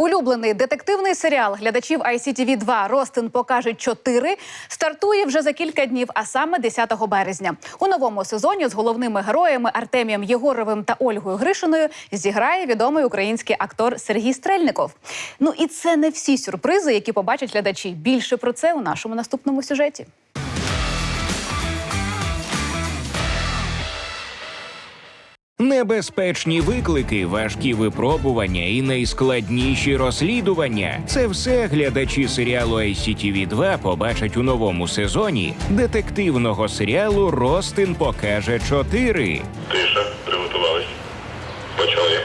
Улюблений детективний серіал глядачів ICTV 2 Ростин покаже 4 стартує вже за кілька днів, а саме 10 березня. У новому сезоні з головними героями Артемієм Єгоровим та Ольгою Гришиною зіграє відомий український актор Сергій Стрельников. Ну і це не всі сюрпризи, які побачать глядачі. Більше про це у нашому наступному сюжеті. Небезпечні виклики, важкі випробування і найскладніші розслідування це все глядачі серіалу ICTV 2 побачать у новому сезоні детективного серіалу Ростин покаже 4». Тиша, приготувались. Почали.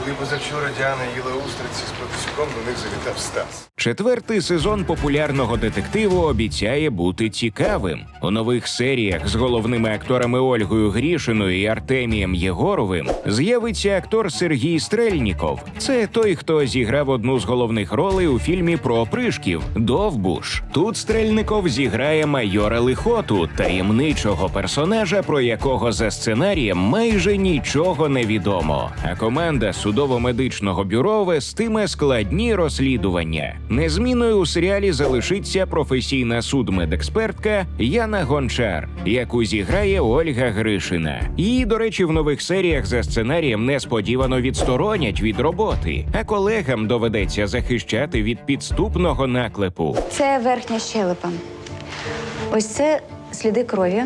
Коли позавчора Діана їла устриці з патусюком, до них завітав Стас. Четвертий сезон популярного детективу обіцяє бути цікавим. У нових серіях з головними акторами Ольгою Грішиною і Артемієм Єгоровим з'явиться актор Сергій Стрельніков. Це той, хто зіграв одну з головних ролей у фільмі про опришків Довбуш. Тут Стрельников зіграє майора Лихоту, таємничого персонажа, про якого за сценарієм майже нічого не відомо. А команда судово-медичного бюро вестиме складні розслідування. Незмінною у серіалі залишиться професійна судмедекспертка Яна Гончар, яку зіграє Ольга Гришина. Її, до речі, в нових серіях за сценарієм несподівано відсторонять від роботи, а колегам доведеться захищати від підступного наклепу. Це верхня щелепа. Ось це сліди крові.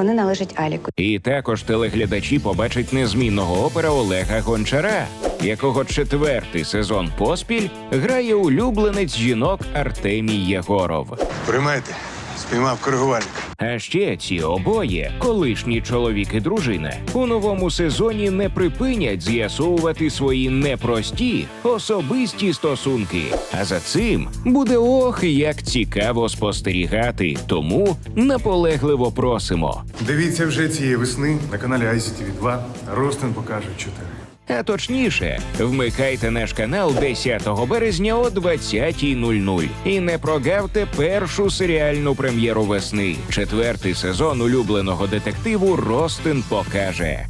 Вони належать Аліку. І також телеглядачі побачать незмінного опера Олега Гончара, якого четвертий сезон поспіль грає улюбленець жінок Артемій Єгоров. Приймайте, спіймав коригувальника. А ще ці обоє, колишні чоловік і дружина, у новому сезоні не припинять з'ясовувати свої непрості особисті стосунки. А за цим буде ох, як цікаво спостерігати. Тому наполегливо просимо. Дивіться вже цієї весни на каналі ICTV 2 Ростин покаже 4. А точніше, вмикайте наш канал 10 березня о 20.00 і не прогавте першу серіальну прем'єру весни. Четвертий сезон улюбленого детективу Ростин покаже.